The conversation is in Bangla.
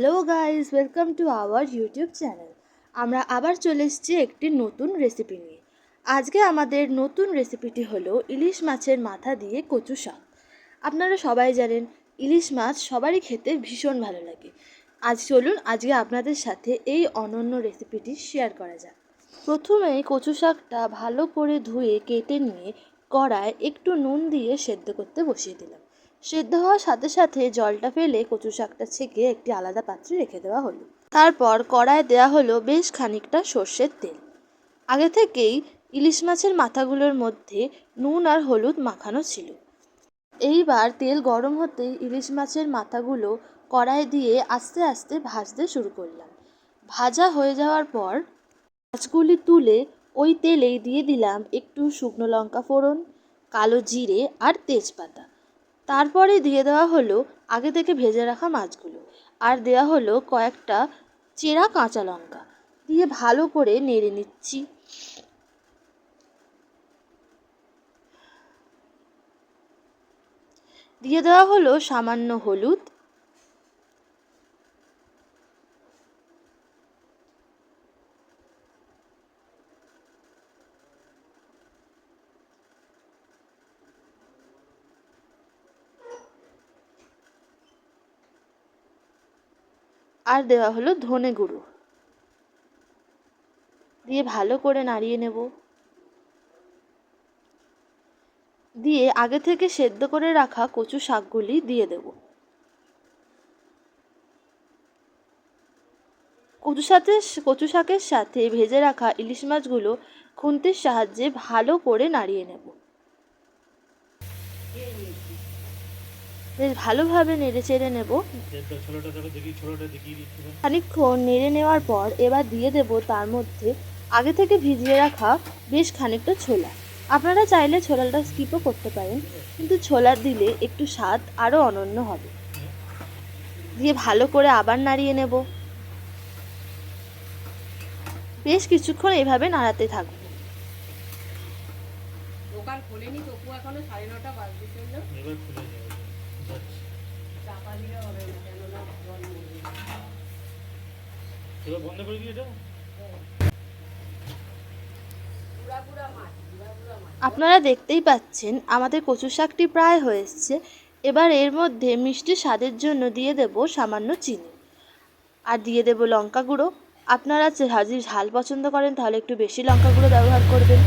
Hello guys welcome to our YouTube channel আমরা আবার চলে এসেছি একটি নতুন রেসিপি নিয়ে। আজকে আমাদের নতুন রেসিপিটি হলো ইলিশ মাছের মাথা দিয়ে কচু শাক। আপনারা সবাই জানেন, ইলিশ মাছ সবারই খেতে ভীষণ ভালো লাগে। আজ চলুন, আজকে আপনাদের সাথে এই অনন্য রেসিপিটি শেয়ার করা যাক। প্রথমে কচু শাকটা ভালো করে ধুয়ে, কেটে নিয়ে কড়ায় একটু নুন দিয়ে সেদ্ধ করতে বসিয়ে দিলাম। সেদ্ধ হওয়ার সাথে সাথে জলটা ফেলে কচু শাকটা ছেঁকে একটি আলাদা পাত্রে রেখে দেওয়া হলো। তারপর কড়ায় দেওয়া হলো বেশ খানিকটা সর্ষের তেল। আগে থেকেই ইলিশ মাছের মাথাগুলোর মধ্যে নুন আর হলুদ মাখানো ছিল। এইবার তেল গরম হতেই ইলিশ মাছের মাথাগুলো কড়াই দিয়ে আস্তে আস্তে ভাজতে শুরু করলাম। ভাজা হয়ে যাওয়ার পর মাছগুলি তুলে ওই তেলেই দিয়ে দিলাম একটু শুকনো লঙ্কা ফোড়ন, কালো জিরে আর তেজপাতা। তারপরে দিয়ে দেওয়া হলো আগে থেকে ভেজে রাখা মাছগুলো। আর দেওয়া হলো কয়েকটা চেরা কাঁচা লঙ্কা। দিয়ে ভালো করে নেড়ে নিচ্ছি। দিয়ে দেওয়া হলো সামান্য হলুদ। আর দেওয়া হলো ধনে গুঁড়ো। দিয়ে ভালো করে নাড়িয়ে নেব। দিয়ে আগে থেকে সেদ্ধ করে রাখা কচু শাকগুলি দিয়ে দেব। কচু সাথে, কচু শাকের সাথে ভেজে রাখা ইলিশ মাছগুলো খুন্তির সাহায্যে ভালো করে নাড়িয়ে নেব। বেশ ভালোভাবে নেড়ে চেড়ে নেব। খানিকক্ষণ নেড়ে নেওয়ার পর এবার দিয়ে দেব তার মধ্যে আগে থেকে ভিজিয়ে রাখা বেশ খানিকটা ছোলা। আপনারা চাইলে ছোলাটা স্কিপও করতে পারেন কিন্তু ছোলা দিলে একটু স্বাদ আরও অনন্য হবে। দিয়ে ভালো করে আবার নাড়িয়ে নেব। বেশ কিছুক্ষণ এভাবে নাড়াতে থাকব দোকান খোলেনি তবু এখনও সাড়ে নটা চলল এবার খুলে যাবে। বন্ধ করে আপনারা দেখতেই পাচ্ছেন, আমাদের কচু শাকটি প্রায় হয়ে এবার এর মধ্যে মিষ্টি স্বাদের জন্য দিয়ে দেব সামান্য চিনি। আর দিয়ে দেব লঙ্কা গুঁড়ো। আপনারা যদি ঝাল পছন্দ করেন, তাহলে একটু বেশি লঙ্কা গুঁড়ো ব্যবহার করবেন।